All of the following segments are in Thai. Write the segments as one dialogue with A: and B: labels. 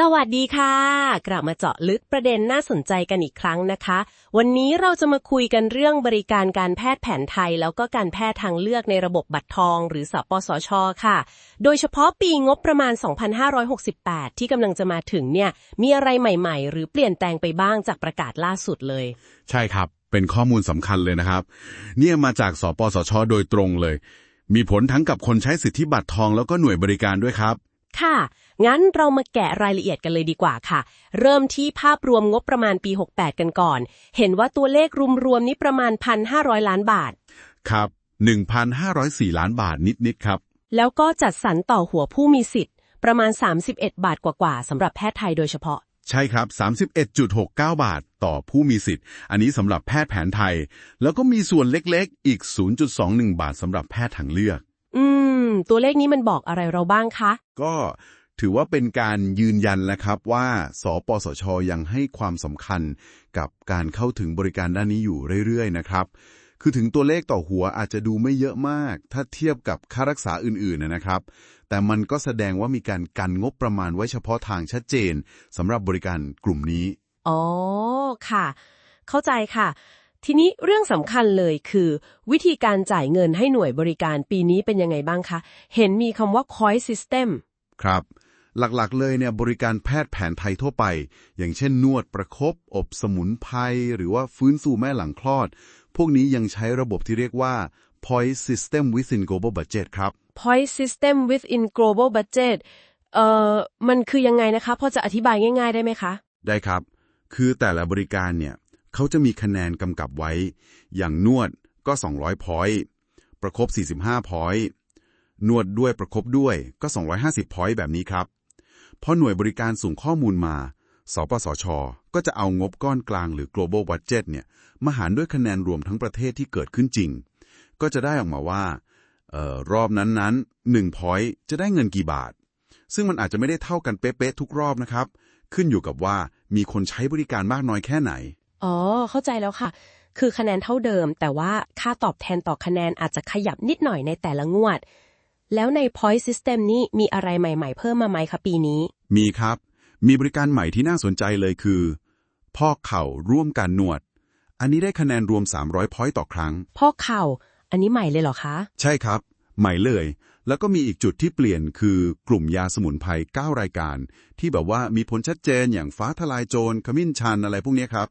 A: สวัสดีค่ะ กลับมาเจาะลึกประเด็นน่าสนใจกันอีกครั้งนะคะ วันนี้เราจะมาคุยกันเรื่องบริการการแพทย์แผนไทย แล้วก็การแพทย์ทางเลือกในระบบบัตรทอง หรือสปสช ค่ะ โดยเฉพาะปีงบประมาณ 2568 ที่กำลังจะมาถึงเนี่ย มีอะไรใหม่ๆ หรือเปลี่ยนแปลงไปบ้างจากประกาศล่าสุดเลย
B: ใช่ครับ เป็นข้อมูลสำคัญเลยนะครับ เนี่ยมาจากสปสช โดยตรงเลย มีผลทั้งกับคนใช้สิทธิบัตรทองแล้วก็หน่วยบริการด้วยครับ
A: ค่ะ งั้นเรามาแกะรายละเอียดกันเลยดีกว่าค่ะ เริ่มที่ภาพรวมงบประมาณปี 68 กันก่อน เห็นว่าตัวเลขรวมๆนี้ประมาณ 1,500 ล้านบาท
B: ครับ 1,504 ล้านบาทนิด ๆ ครับ
A: แล้วก็จัดสรรต่อหัวผู้มีสิทธิ์ ประมาณ 31 บาทกว่าๆสำหรับแพทย์ไทยโดยเฉพาะ
B: ใช่ครับ 31.69 บาทต่อผู้มีสิทธิ์ อันนี้สำหรับแพทย์แผนไทย แล้วก็มีส่วนเล็กๆ อีก 0.21 บาทสำหรับแพทย์ทางเลือก
A: อืม ตัวเลขนี้มันบอกอะไรเราบ้างคะ
B: ก็ ถือว่าเป็นการยืนยันแล้วครับว่าสปสชยังให้ความสำคัญกับการเข้าถึงบริการด้านนี้อยู่เรื่อยๆ นะครับ คือถึงตัวเลขต่อหัวอาจจะดูไม่เยอะมาก ถ้าเทียบกับค่ารักษาอื่นๆนะครับ แต่มันก็แสดงว่ามีการกันงบประมาณไว้เฉพาะทางชัดเจนสำหรับบริการกลุ่มนี้
A: อ๋อ ค่ะ เข้าใจค่ะทีนี้เรื่องสำคัญเลยคือ วิธีการจ่ายเงินให้หน่วยบริการปีนี้เป็นยังไงบ้างคะ เห็นมีคำว่า coin system
B: ครับ หลักๆ เลยเนี่ยบริการแพทย์แผนไทยทั่วไป อย่างเช่นนวดประครบอบสมุนไพรหรือว่าฟื้นฟูแม่หลังคลอด พวกนี้ยังใช้ระบบที่เรียกว่า point system within global budget ครับ
A: point system within global budget เอ่อมันคือยังไงนะคะพอจะอธิบายง่าย ๆ ได้ไหมคะ
B: ได้ครับ คือแต่ละบริการเนี่ยเขาจะมีคะแนนกำกับไว้ อย่างนวดก็ 200 พอยต์ประครบ45 พอยต์นวดด้วยประครบด้วยก็ 250 พอยต์แบบนี้ครับ พอหน่วยบริการส่งข้อมูลมา สปสช ก็จะเอางบก้อนกลางหรือ global budget เนี่ยมาหารด้วยคะแนนรวมทั้งประเทศที่เกิดขึ้นจริง ก็จะได้ออกมาว่าออรอบนั้นๆ1 point จะได้เงินกี่บาท ซึ่งมันอาจจะไม่ได้เท่ากันเป๊ะๆทุกรอบนะครับ ขึ้นอยู่กับว่ามีคนใช้บริการมากน้อยแค่ไหน
A: อ๋อ เข้าใจแล้วค่ะ คือคะแนนเท่าเดิม แต่ว่าค่าตอบแทนต่อคะแนนอาจจะขยับนิดหน่อยในแต่ละงวด แล้วใน point system นี้มีอะไรใหม่ๆ เพิ่มมาไหมคะปีนี้
B: มีครับ มีบริการใหม่ที่น่าสนใจเลยคือ พอกเข่าร่วมการนวด อันนี้ได้คะแนนรวม 300พอยต์ต่อครั้ง
A: พอกเข่า อันนี้ใหม่เลยเหรอคะ
B: ใช่ครับ ใหม่เลย แล้วก็มีอีกจุดที่เปลี่ยนคือกลุ่มยาสมุนไพร9รายการ ที่แบบว่ามีผลชัดเจนอย่างฟ้าทลายโจรขมิ้นชันอะไรพวกเนี้ยครับ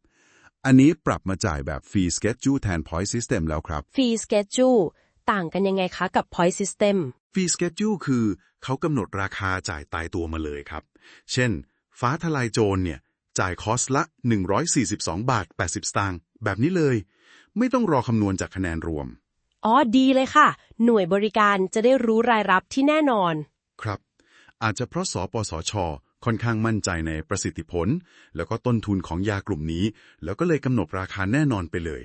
B: อันนี้ปรับมาจ่ายแบบฟรีสเกจจูแทน point system แล้วครับ
A: fee schedule ต่างกันยังไงคะกับ point system
B: ฟรีสเกจจูคือเขากำหนดราคาจ่ายตายตัวมาเลยครับ เช่น ฟ้าทลายโจรเนี่ย จ่ายคอสละ 142 บาท 80 สตางค์แบบนี้เลย ไม่ต้องรอคำนวณจากคะแนนรวม
A: อ๋อ ดีเลยค่ะ หน่วยบริการจะได้รู้รายรับที่แน่นอน
B: ครับ อาจจะเพราะสปสช ค่อนข้างมั่นใจในประสิทธิผล แล้วก็ต้นทุนของยากลุ่มนี้ แล้วก็เลยกำหนดราคาแน่นอนไปเลย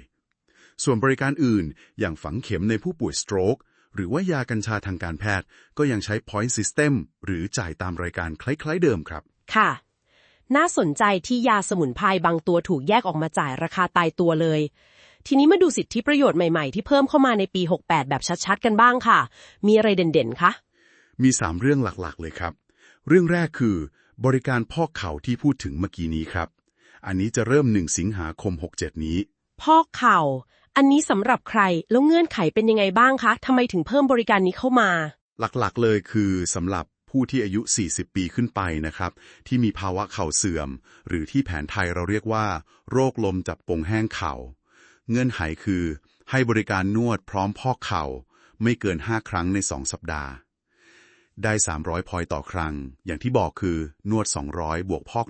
B: ส่วนบริการอื่น อย่างฝังเข็มในผู้ป่วยสโตรกหรือว่ายากัญชาทางการแพทย์ ก็ยังใช้ point system หรือจ่ายตามรายการคล้ายๆเดิมครับ
A: ค่ะ น่าสนใจที่ยาสมุนไพรบางตัวถูกแยกออกมาจ่ายราคาตายตัวเลย ทีนี้มาดูสิทธิประโยชน์ใหม่ๆ ที่เพิ่มเข้ามาในปี 68 แบบชัดๆ กันบ้างค่ะ มีอะไรเด่นๆ คะ
B: มี 3 เรื่องหลักๆ เลยครับ เรื่องแรกคือ บริการพอกเข่าที่พูดถึงเมื่อกี้นี้ครับ อันนี้จะเริ่ม 1 สิงหาคม 67 นี้
A: พอกเข่า อันนี้สำหรับใครแล้วเงื่อนไขเป็นยังไงบ้างคะทำไมถึงเพิ่มบริการนี้เข้ามา
B: หลักๆเลยคือสำหรับผู้ที่อายุ 40 ปีขึ้นไปนะครับ ที่มีภาวะเข่าเสื่อม หรือที่แผนไทยเราเรียกว่า โรคลมจับปงแห้งเข่า เงื่อนไขคือ ให้บริการนวดพร้อมพอกเข่า ไม่เกิน 5 ครั้งใน 2 สัปดาห์ ได้ 300 พอยต์ต่อครั้ง อย่างที่บอกคือ นวด 200 บวกพอก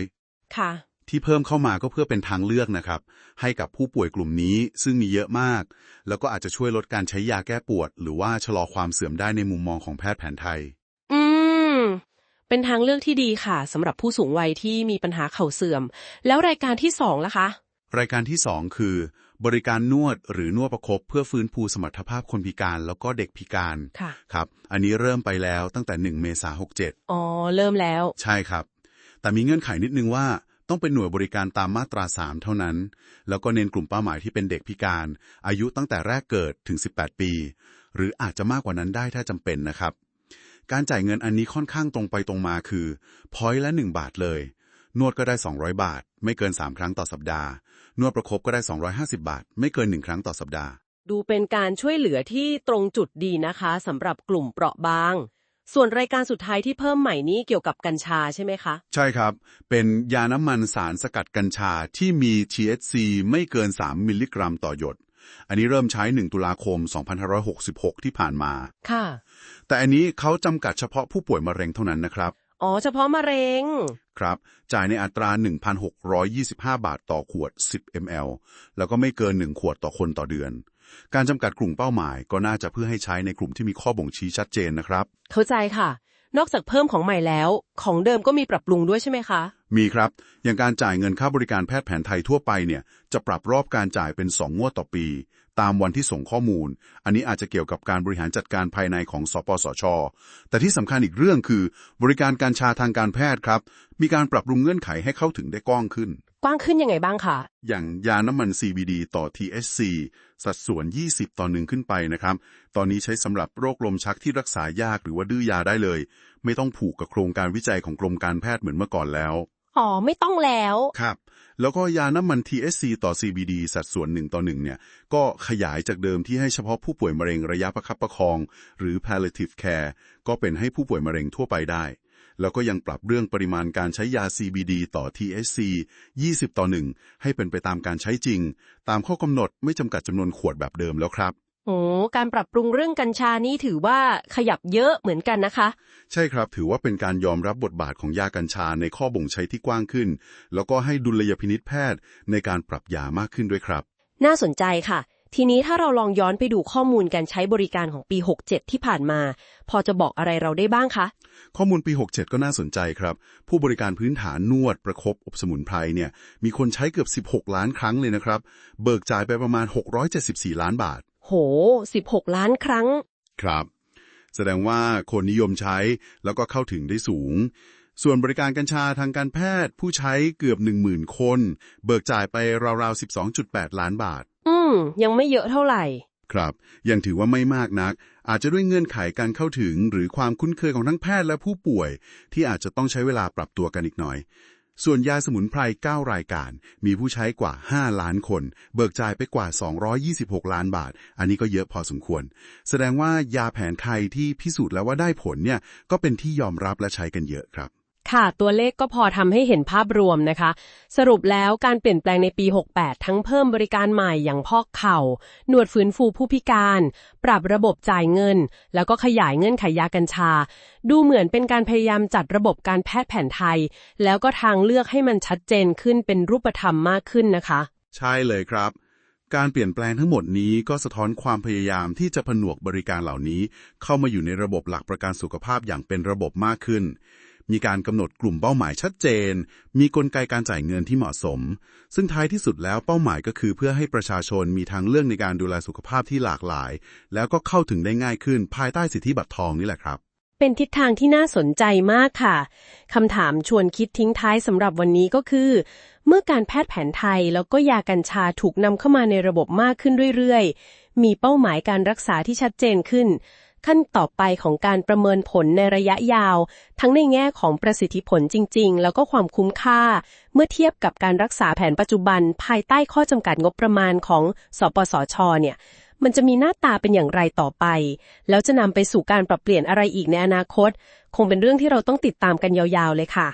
B: 100
A: ค่ะ
B: ที่เพิ่มเข้ามาก็เพื่อเป็นทางเลือกนะครับ ให้กับผู้ป่วยกลุ่มนี้ซึ่งมีเยอะมาก แล้วก็อาจจะช่วยลดการใช้ยาแก้ปวด หรือว่าชะลอความเสื่อมได้ในมุมมองของแพทย์แผนไทย
A: อืม เป็นทางเลือกที่ดีค่ะสำหรับผู้สูงวัยที่มีปัญหาเข่าเสื่อม แล้วรายการที่สองล่ะคะ
B: รายการที่2คือบริการนวดหรือนวดประคบเพื่อฟื้นฟูสมรรถภาพคนพิการแล้วก็เด็กพิการ
A: ค่ะ
B: ครับ อันนี้เริ่มไปแล้วตั้งแต่ 1 เมษายน
A: อ๋อ เริ่มแล้ว
B: 67ใช่ครับ แต่มีเงื่อนไขนิดนึงว่า ต้องเป็นหน่วยบริการตามมาตรา 3 เท่านั้น แล้วก็เน้นกลุ่มเป้าหมายที่เป็นเด็กพิการ อายุตั้งแต่แรกเกิดถึง 18 ปี หรืออาจจะมากกว่านั้นได้ถ้าจำเป็นนะครับ การจ่ายเงินอันนี้ค่อนข้างตรงไปตรงมาคือพอยต์ละ 1 บาทเลย นวดก็ได้ 200 บาท ไม่เกิน 3 ครั้งต่อสัปดาห์ นวดประคบก็ได้ 250 บาท ไม่เกิน 1 ครั้งต่อสัปดาห์
A: ดูเป็นการช่วยเหลือที่ตรงจุดดีนะคะสำหรับกลุ่มเปราะบาง ส่วนรายการสุดท้ายที่เพิ่มใหม่นี้เกี่ยวกับกัญชาใช่ไหมคะ
B: ใช่ครับ เป็นยาน้ำมันสารสกัดกัญชาที่มี THC ไม่เกิน 3 มิลลิกรัมต่อหยด อันนี้เริ่มใช้ 1 ตุลาคม 2566 ที่ผ่านมา
A: ค่ะ
B: แต่อันนี้เขาจำกัดเฉพาะผู้ป่วยมะเร็งเท่านั้นนะครับ
A: อ๋อ เฉพาะมะเร็ง
B: ครับ จ่ายในอัตรา 1,625 บาทต่อขวด 10 ml แล้วก็ไม่เกิน 1 ขวดต่อคนต่อเดือน การจำกัดกลุ่มเป้าหมายก็น่าจะเพื่อให้ใช้ในกลุ่มที่มีข้อบ่งชี้ชัดเจนนะครับ
A: เข้าใจค่ะ นอกจากเพิ่มของใหม่แล้ว ของเดิมก็มีปรับปรุงด้วยใช่ไหมคะ
B: มีครับ อย่างการจ่ายเงินค่าบริการแพทย์แผนไทยทั่วไปเนี่ยจะปรับรอบการจ่ายเป็น 2 งวดต่อปี ตามวันที่ส่งข้อมูล อันนี้อาจจะเกี่ยวกับการบริหารจัดการภายในของสปสช แต่ที่สำคัญอีกเรื่องคือ บริการการชาทางการแพทย์ครับ มีการปรับปรุงเงื่อนไขให้เข้าถึงได้กว้างขึ้น
A: ก ว้างขึ้นยังไงบ้างคะ
B: อย่างยาน้ำมัน CBD ต่อ THC สัดส่วน 20 ต่อหนึ่งขึ้นไปนะครับ ตอนนี้ใช้สำหรับโรคลมชักที่รักษายากหรือว่าดื้อยาได้เลย ไม่ต้องผูกกับโครงการวิจัยของกรมการแพทย์เหมือนเมื่อก่อนแล้ว
A: อ๋อ ไม่ต้องแล้ว
B: ครับ แล้วก็ยาน้ำมัน THC ต่อ CBD สัดส่วน1ต่อ1เนี่ย ก็ขยายจากเดิมที่ให้เฉพาะผู้ป่วยมะเร็งระยะประคับประคอง หรือ palliative care ก็เป็นให้ผู้ป่วยมะเร็งทั่วไปได้ แล้วก็ยังปรับเรื่องปริมาณการใช้ยา CBD ต่อ THC 20 ต่อ 1 ให้เป็นไปตามการใช้จริง ตามข้อกำหนดไม่จำกัดจำนวนขวดแบบเดิมแล้วครับ
A: โอ้การปรับปรุงเรื่องกัญชานี่ถือว่าขยับเยอะเหมือนกันนะคะ
B: ใช่ครับถือว่าเป็นการยอมรับบทบาทของยากัญชาในข้อบ่งใช้ที่กว้างขึ้น แล้วก็ให้ดุลยพินิษแพทย์ในการปรับยามากขึ้นด้วยครับ
A: น่าสนใจค่ะ ทีนี้ถ้าเราลองย้อนไปดูข้อมูลการใช้บริการของปี 67 ที่ผ่านมา พอจะบอกอะไรเราได้บ้างคะ
B: ข้อมูลปี 67 ก็น่าสนใจครับ ผู้บริการพื้นฐานนวดประคบอบสมุนไพรเนี่ย มีคนใช้เกือบ 16 ล้านครั้งเลยนะครับ เบิกจ่ายไปประมาณ 674 ล้านบาท
A: โห 16 ล้านครั้ง
B: ครับ แสดงว่าคนนิยมใช้แล้วก็เข้าถึงได้สูงส่วนบริการกัญชาทางการแพทย์ผู้ใช้เกือบ 10,000 คน เบิกจ่ายไปราวๆ 12.8 ล้านบาท
A: อื ม ยังไม่เยอะเท่าไหร่
B: ครับ ยังถือว่าไม่มากนัก อาจจะด้วยเงื่อนไขการเข้าถึง หรือความคุ้นเคยของทั้งแพทย์และผู้ป่วย ที่อาจจะต้องใช้เวลาปรับตัวกันอีกหน่อย ส่วนยาสมุนไพร 9 รายการ มีผู้ใช้กว่า 5 ล้านคน เบิกจ่ายไปกว่า 226 ล้านบาท อันนี้ก็เยอะพอสมควร แสดงว่ายาแผนไทยที่พิสูจน์แล้วว่าได้ผลเนี่ย ก็เป็นที่ยอมรับและใช้กันเยอะครับ
A: ค่ะ ตัวเลขก็พอทำให้เห็นภาพรวมนะคะ สรุปแล้วการเปลี่ยนแปลงในปี 68 ทั้งเพิ่มบริการใหม่อย่างพอกเข่า หนวดฟื้นฟูผู้พิการ ปรับระบบจ่ายเงิน แล้วก็ขยายเงื่อนไขยากัญชา ดูเหมือนเป็นการพยายามจัดระบบการแพทย์แผนไทย แล้วก็ทางเลือกให้มันชัดเจนขึ้นเป็นรูปธรรมมากขึ้นนะคะ
B: ใช่เลยครับ การเปลี่ยนแปลงทั้งหมดนี้ก็สะท้อนความพยายามที่จะผนวกบริการเหล่านี้ เข้ามาอยู่ในระบบหลักประกันสุขภาพอย่างเป็นระบบมากขึ้น มีการกำหนดกลุ่มเป้าหมายชัดเจน มีกลไกการจ่ายเงินที่เหมาะสม ซึ่งท้ายที่สุดแล้วเป้าหมายก็คือเพื่อให้ประชาชนมีทางเลือกในการดูแลสุขภาพที่หลากหลาย แล้วก็เข้าถึงได้ง่ายขึ้นภายใต้สิทธิบัตรทองนี่แหละครับ
A: เป็นทิศทางที่น่าสนใจมากค่ะคำถามชวนคิดทิ้งท้ายสำหรับวันนี้ก็คือ เมื่อการแพทย์แผนไทยแล้วก็ยากัญชาถูกนำเข้ามาในระบบมากขึ้นเรื่อยๆ มีเป้าหมายการรักษาที่ชัดเจนขึ้น ขั้นต่อไปของการประเมินผลในระยะยาว ทั้งในแง่ของประสิทธิผลจริง ๆ แล้วก็ความคุ้มค่า เมื่อเทียบกับการรักษาแผนปัจจุบัน ภายใต้ข้อจำกัดงบประมาณของสปสชเนี่ยมันจะมีหน้าตาเป็นอย่างไรต่อไป แล้วจะนำไปสู่การปรับเปลี่ยนอะไรอีกในอนาคต คงเป็นเรื่องที่เราต้องติดตามกันยาวๆเลยค่ะ